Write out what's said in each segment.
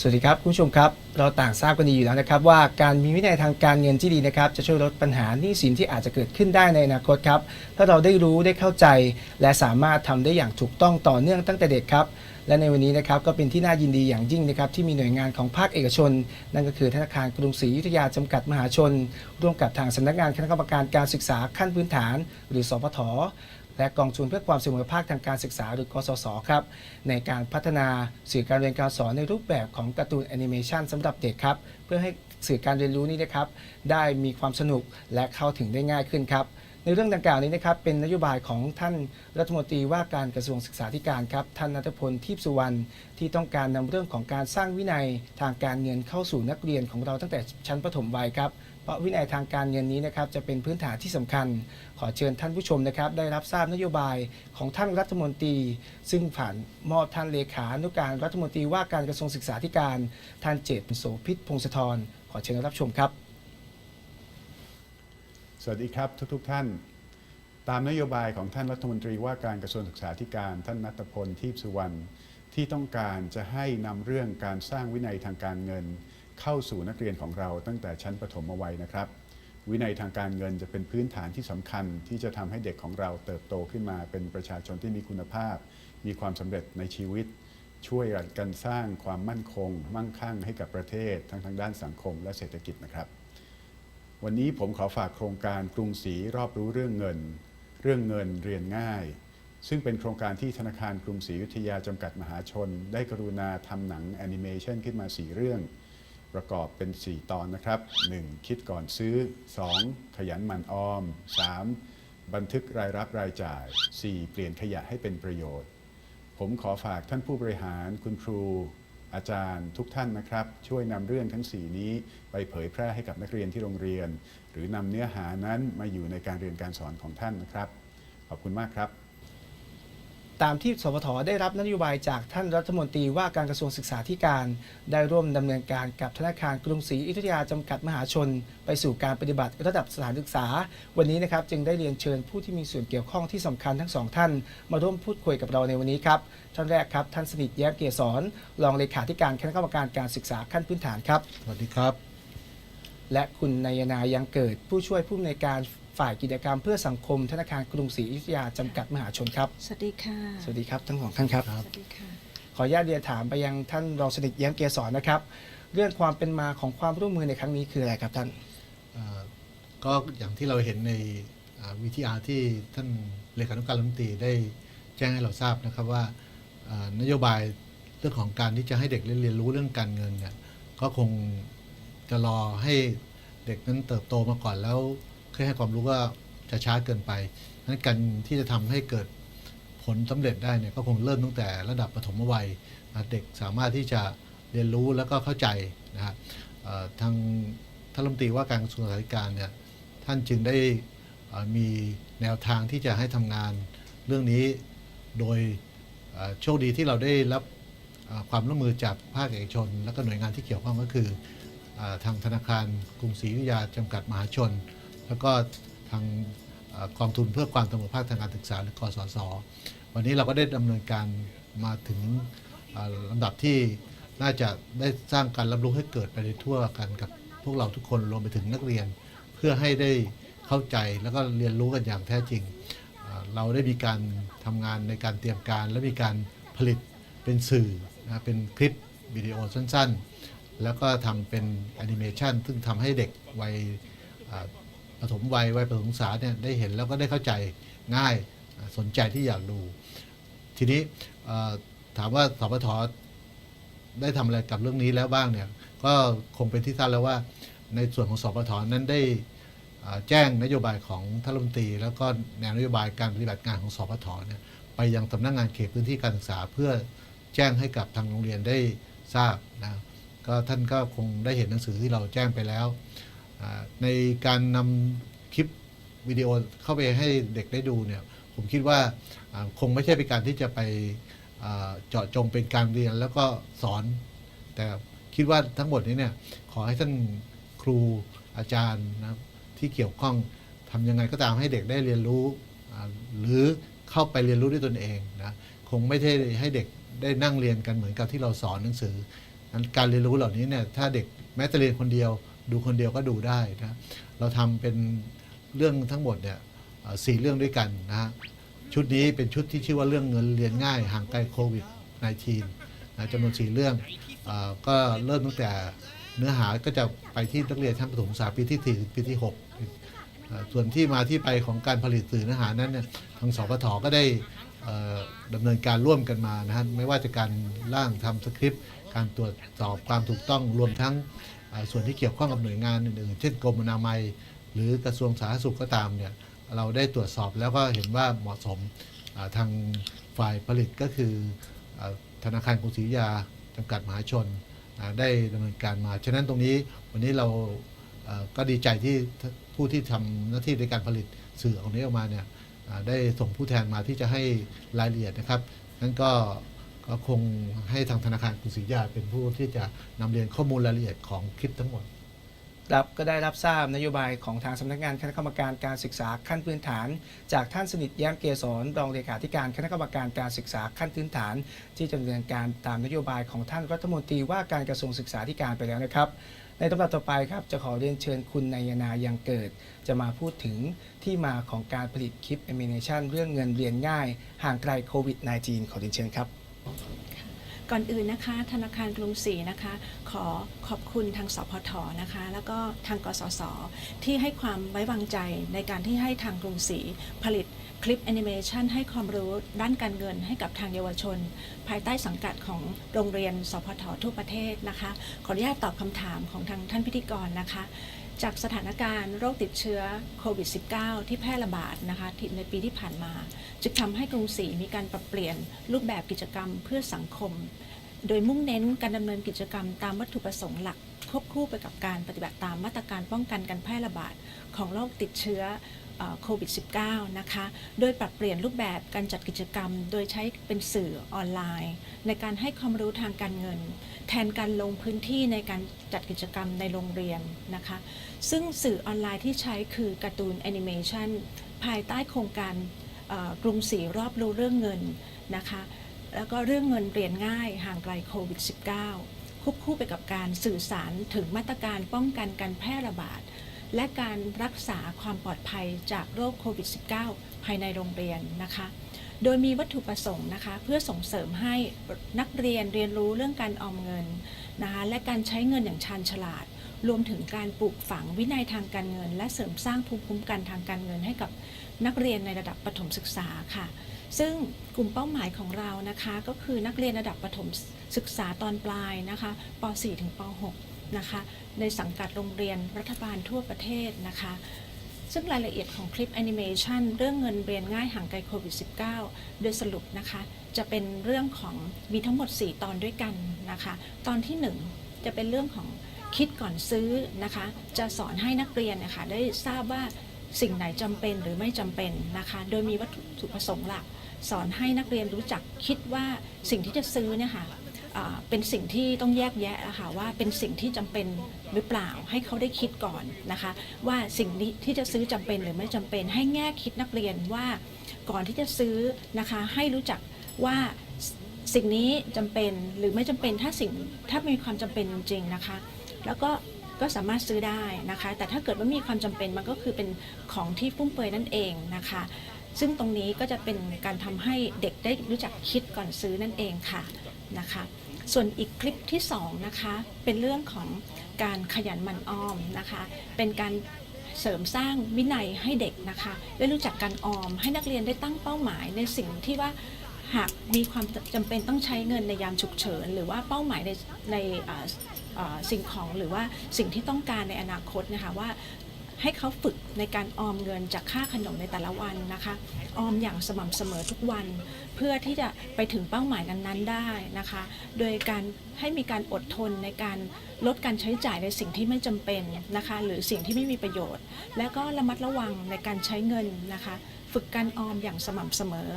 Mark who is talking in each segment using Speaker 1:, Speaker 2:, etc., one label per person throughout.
Speaker 1: สวัสดีครับคุณผู้ชมครับเราต่างทราบกันดีอยู่แล้วนะครับว่าการมีวินัยทางการเงินที่ดีนะครับจะช่วยลดปัญหาหนี้สินที่อาจจะเกิดขึ้นได้ในอนาคตครับถ้าเราได้รู้ได้เข้าใจ และสามารถทำได้อย่างถูกต้องต่อเนื่องตั้งแต่เด็กครับและในวันนี้นะครับก็เป็นที่น่ายินดีอย่างยิ่งนะครับที่มีหน่วยงานของภาคเอกชน นั่นก็คือธนาคารกรุงศรีอยุธยาจำกัดมหาชน ร่วมกับทางสำนักงานคณะกรรมการการศึกษาขั้นพื้นฐาน หรือสพท และกองทุนเพื่อความเสมอภาคทางการศึกษาหรือกสศครับในการพัฒนาสื่อการเรียนการสอนในรูปแบบของการ์ตูนแอนิเมชันสำหรับเด็กครับเพื่อให้สื่อการเรียนรู้นี้นะครับ ได้มีความสนุกและเข้าถึงได้ง่ายขึ้นครับในเรื่องดังกล่าวนี้นะครับเป็นนโยบายของท่านรัฐมนตรีว่าการกระทรวงศึกษาธิการครับท่านนัทพลทิพย์สุวรรณที่ต้องการนำเรื่องของการสร้างวินัยทางการเงินเข้าสู่นักเรียนของเราตั้งแต่ชั้นประถมวัยครับ ราะวินัยทางการเงินนี้นะครับจะเป็นพื้นฐานที่สำคัญ ขอเชิญท่านผู้ชมนะครับได้รับทราบนโยบายของท่านรัฐมนตรี ซึ่งผ่านมอบท่านเลขานุการรัฐมนตรีว่าการกระทรวงศึกษาธิการท่านเจตโสพิษพงศธรขอเชิญรับชมครับ
Speaker 2: สวัสดีครับทุกๆท่าน ตามนโยบายของท่านรัฐมนตรีว่าการกระทรวงศึกษาธิการ ท่านนัตพล ทีพสุวรรณที่ต้องการจะให้นำเรื่องการสร้างวินัยทางการเงิน เข้าสู่นักเรียนของเราตั้งแต่ชั้นประถมวัยนะครับ วินัยทางการเงินจะเป็นพื้นฐานที่สำคัญที่จะทำให้เด็กของเราเติบโตขึ้นมา เป็นประชาชนที่มีคุณภาพ มีความสำเร็จในชีวิต ช่วยกันสร้างความมั่นคง มั่งคั่งให้กับประเทศ ทั้งทางด้านสังคมและเศรษฐกิจนะครับ วันนี้ผมขอฝากโครงการกรุงศรีรอบรู้เรื่องเงิน เรื่องเงินเรียนง่ายซึ่งเป็นโครงการที่ธนาคารกรุงศรีอยุธยาจำกัดมหาชน ได้กรุณาทำหนังแอนิเมชันขึ้นมา 4 เรื่อง ประกอบเป็น 4 ตอนนะครับ 1. คิดก่อนซื้อ 2. ขยันหมั่นออม 3. บันทึกรายรับรายจ่าย 4. เปลี่ยนขยะให้เป็นประโยชน์ ผมขอฝากท่านผู้บริหารคุณครู อาจารย์ทุกท่านนะครับ ช่วยนำเรื่องทั้ง 4 นี้ ไปเผยแพร่ให้กับนักเรียนที่โรงเรียน หรือนำเนื้อหานั้นมาอยู่ในการเรียนการสอนของท่านนะครับ ขอบคุณมากครับ
Speaker 1: ตามที่สพทได้รับนโยบายจากท่านรัฐมนตรีว่าการกระทรวงศึกษาธิการ ได้ร่วมดำเนินการกับธนาคารกรุงศรีอยุธยาจำกัดมหาชน ไปสู่การปฏิบัติระดับสถานศึกษา วันนี้นะครับจึงได้เรียนเชิญผู้ที่มีส่วนเกี่ยวข้องที่สำคัญทั้งสองท่าน มาร่วมพูดคุยกับเราในวันนี้ครับท่านแรกครับท่านสนิทแย้มเกียรติสอนรองเลขาธิการคณะกรรมการการศึกษาขั้นพื้นฐานครับ
Speaker 3: สวัสดีครับ
Speaker 1: และคุณนายนายังเกิดผู้ช่วยผู้อำนวยการ ฝ่ายกิจกรรมเพื่อสังคมธนาคารกรุงศรีอยุธยาจำกัดมหาชนครับ
Speaker 4: สวัสดีค่ะ
Speaker 1: สวัสดีครับทั้งสองท่านครับ
Speaker 3: ครับ
Speaker 4: สวัสดีค่ะ
Speaker 1: ขออนุญาตเรียนถามไปยังท่านรองสนิทแย้มเกียรติสอนนะครับ เรื่องความเป็นมาของความร่วมมือในครั้งนี้คืออะไรครับท่าน
Speaker 3: เอ่อก็อย่างที่เราเห็นในวิทีอาร์ที่ท่านเลขานุการรัฐมนตรีได้แจ้งให้เราทราบนะครับว่าเอ่อนโยบายเรื่องของการที่จะให้เด็กเรียนรู้เรื่องการเงินเนี่ยก็คงจะรอให้เด็กนั้นเติบโตมาก่อนแล้ว ค่อให้ความรู้ก็จะช้าเกินไปนั้นการที่จะทำให้เกิดผลสำเร็จได้เนี่ยก็คงเริ่มตั้งแต่ระดับปฐมวัยเด็กสามารถที่จะเรียนรู้แล้วก็เข้าใจนะฮะทางท่านรัฐมนตรีว่าการกระทรวงศึกษาธิการเนี่ยท่านจึงได้มีแนวทางที่จะให้ทำงานเรื่องนี้โดยโชคดีที่เราได้รับความร่วมมือจากภาคเอกชน และก็หน่วยงานที่เกี่ยวข้องก็คืออทางธนาคารกรุงศรีอยุธยาจำกัดมหาชน แล้วก็ทางอกองทุนเพื่อความเสมอภาคทางการศึกษาหรือกสศวันนี้เราก็ได้ดำเนินการมาถึงเอ่อลำดับที่น่าจะได้สร้างการรับรู้ให้เกิดไปในทั่วกันกับพวกเราทุกคนรวมไปถึงนักเรียน เพื่อให้ได้เข้าใจแล้วก็เรียนรู้กันอย่างแท้จริง เราได้มีการทำงานในการเตรียมการ และมีการผลิตเป็นสื่อนะเป็นคลิปวิดีโอสั้น ๆ แล้วก็ทำเป็นแอนิเมชันซึ่งทำให้เด็กวัย ประถมวัยวัยประถมศึกษาเนี่ยได้เห็นแล้วก็ได้เข้าใจง่ายสนใจที่อยากดู ทีนี้ถามว่าสพทได้ทำอะไรกับเรื่องนี้แล้วบ้างเนี่ยก็คงเป็นที่ทราบแล้วว่า ในส่วนของสปทนั้นได้แจ้งนโยบายของท่านรัฐมนตรี แล้วก็แนวนโยบายการปฏิบัติงานของสปทเนี่ยไปยังสำนักงานเขตพื้นที่การศึกษา เพื่อแจ้งให้กับทางโรงเรียนได้ทราบนะก็ท่านก็คงได้เห็นหนังสือที่เราแจ้งไปแล้ว ในการนำคลิปวิดีโอเข้าไปให้เด็กได้ดูเนี่ยผมคิดว่าคงไม่ใช่เป็นการที่จะไปเจาะจงเป็นการเรียนแล้วก็สอน แต่คิดว่าทั้งหมดนี้เนี่ยขอให้ท่านครูอาจารย์นะที่เกี่ยวข้องทำยังไงก็ตามให้เด็กได้เรียนรู้ หรือเข้าไปเรียนรู้ด้วยตนเองนะคงไม่ใช่ให้เด็กได้นั่งเรียนกันเหมือนกับที่เราสอนหนังสือการเรียนรู้เหล่านี้เนี่ยถ้าเด็กแม้จะเรียนคนเดียว ดูคนเดียวก็ดูได้นะเราทำเป็นเรื่องทั้งหมดเนี่ยสี่เรื่องด้วยกันนะฮะชุดนี้เป็นชุดที่ชื่อว่าเรื่องเงินเรียนง่ายห่างไกลโควิด -19 นะจำนวนสี่เรื่องอก็เริ่มตั้งแต่เนื้อหาก็จะไปที่นักเรียนชั้นประถมศึกษาปีที่ 4 ถึงปีที่ 6 ส่วนที่มาที่ไปของการผลิตสื่อเนื้อหานั้นเนี่ยทางสพทก็ได้เอ่อดำเนินการร่วมกันมานะฮะไม่ว่าจะการร่างทำสคริปต์ การตรวจสอบความถูกต้องรวมทั้ง ส่วนที่เกี่ยวข้องกับหน่วยงานอื่นๆ เช่นกรมอนามัย หรือกระทรวงสาธารณสุขก็ตามเนี่ยเราได้ตรวจสอบแล้วก็เห็นว่าเหมาะสมทางฝ่ายผลิตก็คืออธนาคารกรุงศรียาจำกัดมหาชนได้ดำเนินการมา ฉะนั้นตรงนี้วันนี้เราก็ดีใจที่ผู้ที่ทำหน้าที่ในการผลิตสื่อออกนี้ออกมาเนี่ยได้ส่งผู้แทนมาที่จะให้รายละเอียดนะครับนั้นก็ ก็คงให้ทางธนาคารกรุงศรีอยุธยาเป็นผู้ที่จะนำเรียนข้อมูลรายละเอียดของคลิปทั้งหมด
Speaker 1: รับก็ได้รับทราบนโยบายของทางสำนักงานคณะกรรมการการศึกษาขั้นพื้นฐาน จากท่านสนิทแย้มเกษรรองเลขาธิการคณะกรรมการการศึกษาขั้นพื้นฐาน ที่จะดำเนินการตามนโยบายของท่านรัฐมนตรีว่าการกระทรวงศึกษาธิการไปแล้วนะครับ ในตำรับต่อไปครับจะขอเรียนเชิญคุณนายนายังเกิด จะมาพูดถึงที่มาของการผลิตคลิปแอนิเมชันเรื่องเงินเรียนง่าย ห่างไกลโควิด -19 ขอเรียนเชิญครับ
Speaker 4: ก่อนอื่นนะคะธนาคารกรุงศรีนะคะขอขอบคุณทางสพทนะคะ แล้วก็ทางกสศที่ให้ความไว้วางใจในการที่ให้ทางกรุงศรีผลิตคลิปแอนิเมชันให้ความรู้ด้านการเงินให้กับทางเยาวชน ภายใต้สังกัดของโรงเรียนสพททั่วประเทศนะคะ ขออนุญาตตอบคำถามของทางท่านพิธีกรนะคะ จากสถานการณ์โรคติดเชื้อโควิด -19 ที่แพร่ระบาดนะคะในปีที่ผ่านมา จึงทำให้กรุงศรีมีการปรับเปลี่ยนรูปแบบกิจกรรมเพื่อสังคม โดยมุ่งเน้นการดำเนินกิจกรรมตามวัตถุประสงค์หลักควบคู่ไปกับการปฏิบัติตามมาตรการป้องกันการแพร่ระบาดของโรคติดเชื้อ โควิด -19 นะคะ โดยปรับเปลี่ยนรูปแบบการจัดกิจกรรม โดยใช้เป็นสื่อออนไลน์ ในการให้ความรู้ทางการเงิน แทนการลงพื้นที่ในการจัดกิจกรรมในโรงเรียนนะคะ ซึ่งสื่อออนไลน์ที่ใช้คือการ์ตูนแอนิเมชันภายใต้โครงการกรุงศรีรอบรู้เรื่องเงินนะคะ แล้วก็เรื่องเงินเรียนง่ายห่างไกลโควิด -19 ควบคู่ไปกับการสื่อสารถึงมาตรการป้องกันการแพร่ระบาด และการรักษาความปลอดภัยจากโรคโควิด -19 ภายในโรงเรียนนะคะ โดยมีวัตถุประสงค์นะคะเพื่อส่งเสริมให้นักเรียนเรียนรู้เรื่องการออมเงินนะคะและการใช้เงินอย่างชาญฉลาด รวมถึงการปลูกฝังวินัยทางการเงิน และเสริมสร้างภูมิคุ้มกันทางการเงินให้กับนักเรียนในระดับประถมศึกษาค่ะ ซึ่งกลุ่มเป้าหมายของเรานะคะ ก็คือนักเรียนระดับประถมศึกษาตอนปลายนะคะป .4 ถึงป .6 นะคะในสังกัดโรงเรียนรัฐบาลทั่วประเทศนะคะซึ่งรายละเอียดของคลิปแอนิเมชันเรื่องเงินเรียนง่ายห่างไกลโควิด -19 โดยสรุปนะคะ จะเป็นเรื่องของมีทั้งหมด 4 ตอนด้วยกันนะคะ ตอนที่ 1 จะเป็นเรื่องของคิดก่อนซื้อนะคะ จะสอนให้นักเรียนนะคะได้ทราบว่าสิ่งไหนจำเป็นหรือไม่จำเป็นนะคะ โดยมีวัตถุประสงค์หลัก สอนให้นักเรียนรู้จักคิดว่าสิ่งที่จะซื้อเนี่ยค่ะ เป็นสิ่งที่ต้องแยกแยะนะคะว่าเป็นสิ่งที่จำเป็นหรือเปล่าให้เขาได้คิดก่อนนะคะ ว่าสิ่งนี้ที่จะซื้อจำเป็นหรือไม่จำเป็น ให้แง่คิดนักเรียนว่าก่อนที่จะซื้อนะคะให้รู้จักว่าสิ่งนี้จำเป็นหรือไม่จำเป็นถ้าสิ่งถ้ามีความจำเป็นจริงนะคะ แล้วก็ก็สามารถซื้อได้นะคะ แต่ถ้าเกิดว่ามีความจำเป็นมันก็คือเป็นของที่ฟุ่มเฟือยนั่นเองนะคะ ซึ่งตรงนี้ก็จะเป็นการทำให้เด็กได้รู้จักคิดก่อนซื้อนั่นเองค่ะ นะคะ ส่วนอีกคลิปที่2นะคะเป็นเรื่องของการขยันหมั่นออมนะคะ เป็นการเสริมสร้างวินัยให้เด็กนะคะได้รู้จักการออม ให้นักเรียนได้ตั้งเป้าหมายในสิ่งที่ว่าหากมีความจำเป็นต้องใช้เงินในยามฉุกเฉิน หรือว่าเป้าหมายในในสิ่งของหรือว่าสิ่งที่ต้องการในอนาคตนะคะว่า ให้เขาฝึกในการออมเงินจากค่าขนมในแต่ละวันนะคะ ออมอย่างสม่ำเสมอทุกวัน เพื่อที่จะไปถึงเป้าหมายนั้นๆได้นะคะ โดยการให้มีการอดทนในการลดการใช้จ่ายในสิ่งที่ไม่จำเป็นนะคะ หรือสิ่งที่ไม่มีประโยชน์ และก็ระมัดระวังในการใช้เงินนะคะ ฝึกการออมอย่างสม่ำเสมอ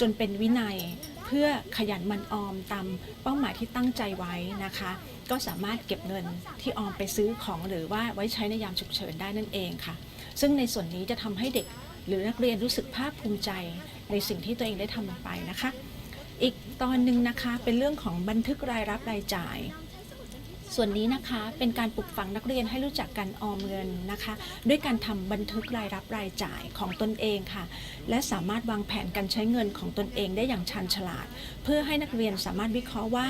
Speaker 4: จนเป็นวินัยเพื่อขยันมันออมตามเป้าหมายที่ตั้งใจไว้นะคะ ก็สามารถเก็บเงินที่ออมไปซื้อของหรือว่าไว้ใช้ในยามฉุกเฉินได้นั่นเองค่ะ ซึ่งในส่วนนี้จะทำให้เด็กหรือนักเรียนรู้สึกภาคภูมิใจในสิ่งที่ตัวเองได้ทำลงไปนะคะ อีกตอนหนึ่งนะคะเป็นเรื่องของบันทึกรายรับรายจ่าย ส่วนนี้นะคะเป็นการปลุกฝังนักเรียนให้รู้จักการออมเงินนะคะ ด้วยการทำบันทึกรายรับรายจ่ายของตนเองค่ะ และสามารถวางแผนการใช้เงินของตนเองได้อย่างชันฉลาด เพื่อให้นักเรียนสามารถวิเคราะห์ว่า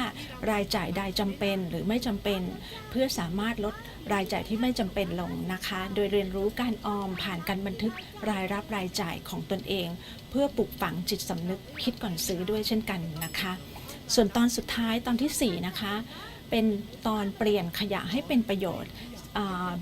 Speaker 4: รายจ่ายใดจำเป็นหรือไม่จำเป็น เพื่อสามารถลดรายจ่ายที่ไม่จำเป็นลงนะคะ โดยเรียนรู้การออมผ่านการบันทึกรายรับรายจ่ายของตนเอง เพื่อปลุกฝังจิตสำนึกคิดก่อนซื้อด้วยเช่นกันนะคะ ส่วนตอนสุดท้ายตอนทีสี่4 นะคะ เป็นตอนเปลี่ยนขยะให้เป็นประโยชน์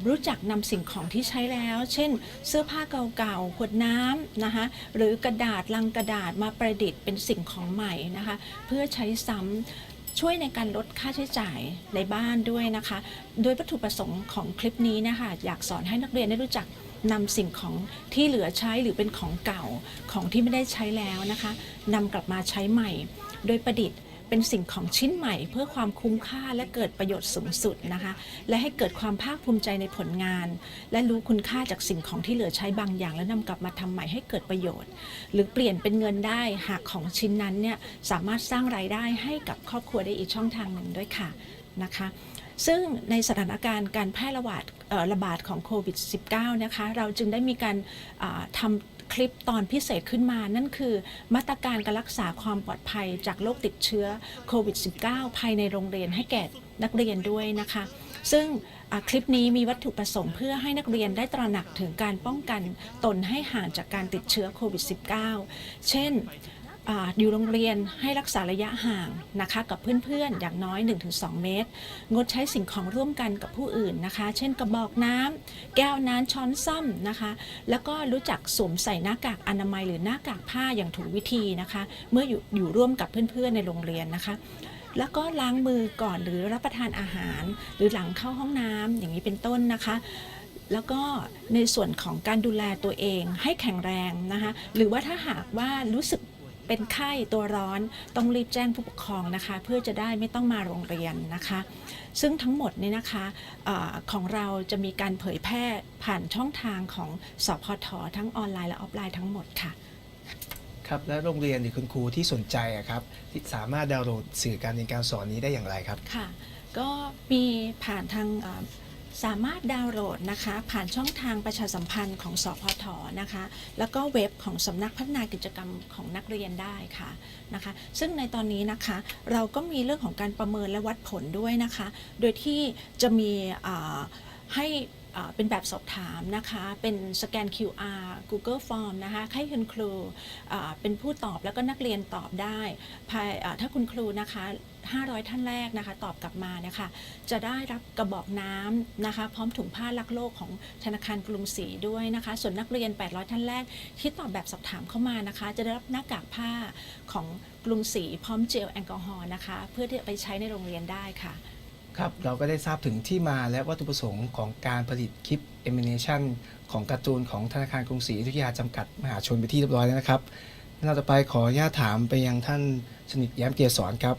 Speaker 4: รู้จักนำสิ่งของที่ใช้แล้ว เช่น เสื้อผ้าเก่าๆขวดน้ำนะคะหรือกระดาษลังกระดาษมาประดิษฐ์เป็นสิ่งของใหม่นะคะเพื่อใช้ซ้ำช่วยในการลดค่าใช้จ่ายในบ้านด้วยนะคะ โดยวัตถุประสงค์ของคลิปนี้นะคะ อยากสอนให้นักเรียนได้รู้จักนำสิ่งของที่เหลือใช้หรือเป็นของเก่าของที่ไม่ได้ใช้แล้วนะคะนำกลับมาใช้ใหม่ โดยประดิษฐ์ เป็นสิ่งของชิ้นใหม่ เพื่อความคุ้มค่าและเกิดประโยชน์สูงสุดนะคะ และให้เกิดความภาคภูมิใจในผลงาน และรู้คุณค่าจากสิ่งของที่เหลือใช้บางอย่าง แล้วนำกลับมาทำใหม่ให้เกิดประโยชน์ หรือเปลี่ยนเป็นเงินได้หากของชิ้นนั้นเนี่ยสามารถสร้างรายได้ให้กับครอบครัวได้อีกช่องทางหนึ่งด้วยค่ะนะคะซึ่งในสถานการณ์การแพร่ระบาดระบาดของโควิด -19 นะคะ เราจึงได้มีการทำ คลิปตอนพิเศษขึ้นมา นั่นคือมาตรการการรักษาความปลอดภัยจากโรคติดเชื้อโควิด -19 ภายในโรงเรียนให้แก่นักเรียนด้วยนะคะ ซึ่งคลิปนี้มีวัตถุประสงค์เพื่อให้นักเรียนได้ตระหนักถึงการป้องกันตนให้ห่างจากการติดเชื้อโควิด -19 เช่น อยู่โรงเรียนให้รักษาระยะห่างนะคะกับเพื่อนๆ อย่างน้อย 1-2 เมตร งดใช้สิ่งของร่วมกันกับผู้อื่นนะคะ เช่นกระบอกน้ำแก้วน้ำช้อนซ่อมนะคะ แล้วก็รู้จักสวมใส่หน้ากากอนามัยหรือหน้ากากผ้าอย่างถูกวิธีนะคะ เมื่ออยู่อยู่ร่วมกับเพื่อนๆในโรงเรียนนะคะแล้วก็ล้างมือก่อนหรือรับประทานอาหาร หรือหลังเข้าห้องน้ำอย่างนี้เป็นต้นนะคะ แล้วก็ในส่วนของการดูแลตัวเองให้แข็งแรงนะคะ หรือว่าถ้าหากว่ารู้สึก เป็นไข้ตัวร้อนต้องรีบแจ้งผู้ปกครองนะคะ เพื่อจะได้ไม่ต้องมาโรงเรียนนะคะ ซึ่งทั้งหมดนี่นะคะอาของเราจะมีการเผยแพร่ผ่านช่องทางของสพททั้งออนไลน์และออฟไลน์ทั้งหมดค่ะ
Speaker 1: ครับและโรงเรียนหรือคุณครูที่สนใจอะครับที่สามารถดาวน์โหลดสื่อการเรียนการสอนนี้ได้อย่างไรครับ
Speaker 4: ค่ะ ก็มีผ่านทางเอ่อ สามารถดาวน์โหลดนะคะผ่านช่องทางประชาสัมพันธ์ของสพทนะคะ แล้วก็เว็บของสำนักพัฒนากิจกรรมของนักเรียนได้ค่ะนะคะ ซึ่งในตอนนี้นะคะเราก็มีเรื่องของการประเมินและวัดผลด้วยนะคะ โดยที่จะมีให้ เป็นแบบสอบถามนะคะ เป็นสแกน QR Google Form นะคะให้คุณครูเป็นผู้ตอบแล้วก็นักเรียนตอบได้ภายถ้าคุณครูนะคะ 500 ท่านแรกนะคะตอบกลับมานี่ยค่ะจะได้รับกระบอกน้ำนะคะ พร้อมถุงผ้ารักโลกของธนาคารกรุงศรีด้วยนะคะ ส่วนนักเรียน 800 ท่านแรกที่ตอบแบบสอบถามเข้ามานะคะ จะได้รับหน้ากากผ้าของกรุงศรีพร้อมเจลแอลกอฮอล์นะคะ เพื่อที่จะไปใช้ในโรงเรียนได้ค่ะ
Speaker 1: ครับ เราก็ได้ทราบถึงที่มาและวัตถุประสงค์ของการผลิตคลิป Animation ของการ์ตูนของธนาคารกรุงศรีอยุธยาจำกัดมหาชนไปที่เรียบร้อยแล้วนะครับเราจะไปขออนุญาตถามไปยังท่านสนิทแย้มเกษรครับ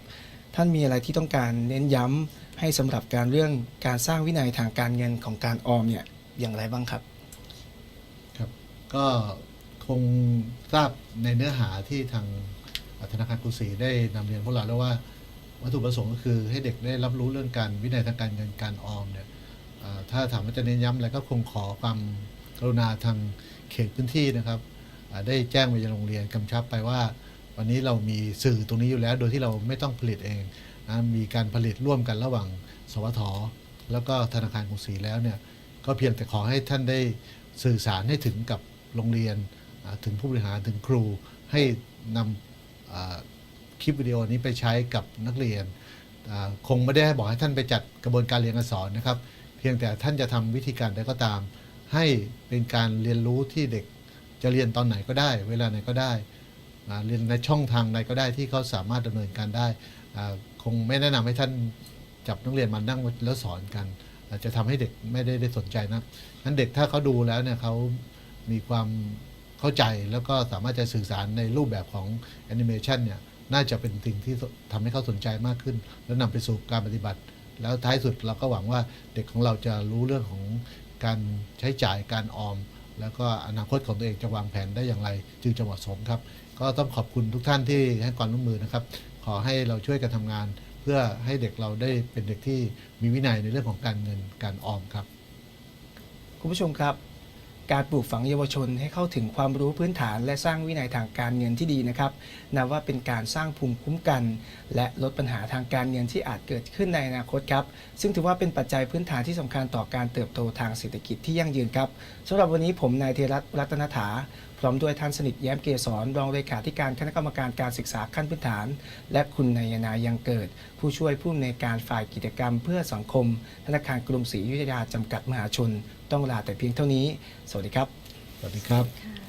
Speaker 1: ท่านมีอะไรที่ต้องการเน้นย้ำให้สำหรับการเรื่องการสร้างวินัยทางการเงินของการออมเนี่ยอย่างไรบ้างครับ
Speaker 3: ครับ ก็คงทราบในเนื้อหาที่ทางธนาคารกรุงศรีได้นำเรียนพวกเราแล้วว่า วัตถุประสงค์ก็คือให้เด็กได้รับรู้เรื่องการวินัยทางการเงินการออมเนี่ยถ้าถามว่าจะเน้นย้ำอะไรก็คงขอความกรุณาทางเขตพื้นที่นะครับ ได้แจ้งไปยังโรงเรียนกำชับไปว่า วันนี้เรามีสื่อตรงนี้อยู่แล้ว โดยที่เราไม่ต้องผลิตเองนะมีการผลิตร่วมกันระหว่างสวทแล้วก็ธนาคารกรุงศรีแล้วเนี่ยก็เพียงแต่ขอให้ท่านได้สื่อสารให้ถึงกับโรงเรียนถึงผู้บริหารถึงครูให้นำ คลิปวิดีโอนี้ไปใช้กับนักเรียน คงไม่ได้ให้บอกให้ท่านไปจัดกระบวนการเรียนการสอนนะครับ เพียงแต่ท่านจะทำวิธีการใดก็ตาม ให้เป็นการเรียนรู้ที่เด็กจะเรียนตอนไหนก็ได้ เวลาไหนก็ได้ เรียนในช่องทางใดก็ได้ที่เขาสามารถดำเนินการได้ คงไม่แนะนำให้ท่านจับนักเรียนมานั่งแล้วสอนกันจะทำให้เด็กไม่ได้ได้สนใจนะนั้นเด็กถ้าเขาดูแล้วเนี่ยเขามีความเข้าใจแล้วก็สามารถจะสื่อสารในรูปแบบของแอนิเมชันเนี่ย น่าจะเป็นสิ่งที่ทำให้เขาสนใจมากขึ้น แล้วนำไปสู่การปฏิบัติ แล้วท้ายสุดเราก็หวังว่าเด็กของเราจะรู้เรื่องของการใช้จ่ายการออม แล้วก็อนาคตของตัวเองจะวางแผนได้อย่างไร จึงจะเหมาะสมครับ ก็ต้องขอบคุณทุกท่านที่ให้ความร่วมมือนะครับ ขอให้เราช่วยกันทำงาน เพื่อให้เด็กเราได้เป็นเด็กที่มีวินัยในเรื่องของการเงินการออมครับ
Speaker 1: คุณผู้ชมครับ การปลูกฝังเยาวชนให้เข้าถึงความรู้พื้นฐานและสร้างวินัยทางการเงินที่ดีนะครับนับว่าเป็นการสร้างภูมิคุ้มกัน และลดปัญหาทางการเงินที่อาจเกิดขึ้นในอนาคตครับ ซึ่งถือว่าเป็นปัจจัยพื้นฐานที่สำคัญต่อการเติบโตทางเศรษฐกิจที่ยั่งยืนครับสำหรับวันนี้ผมนายเทรัตน์รัตนถา พร้อมด้วยท่านสนิทแย้มเกษรรองเลขาธิการคณะกรรมการการศึกษาขั้นพื้นฐาน และคุณนายนายังเกิด ผู้ช่วยผู้อำนวยการฝ่ายกิจกรรม เพื่อสังคม ธนาคารกรุงศรีอยุธยาจำกัดมหาชน ต้องลาแต่เพียงเท่านี้ สวัสดีครับ
Speaker 3: สวัสดีครับ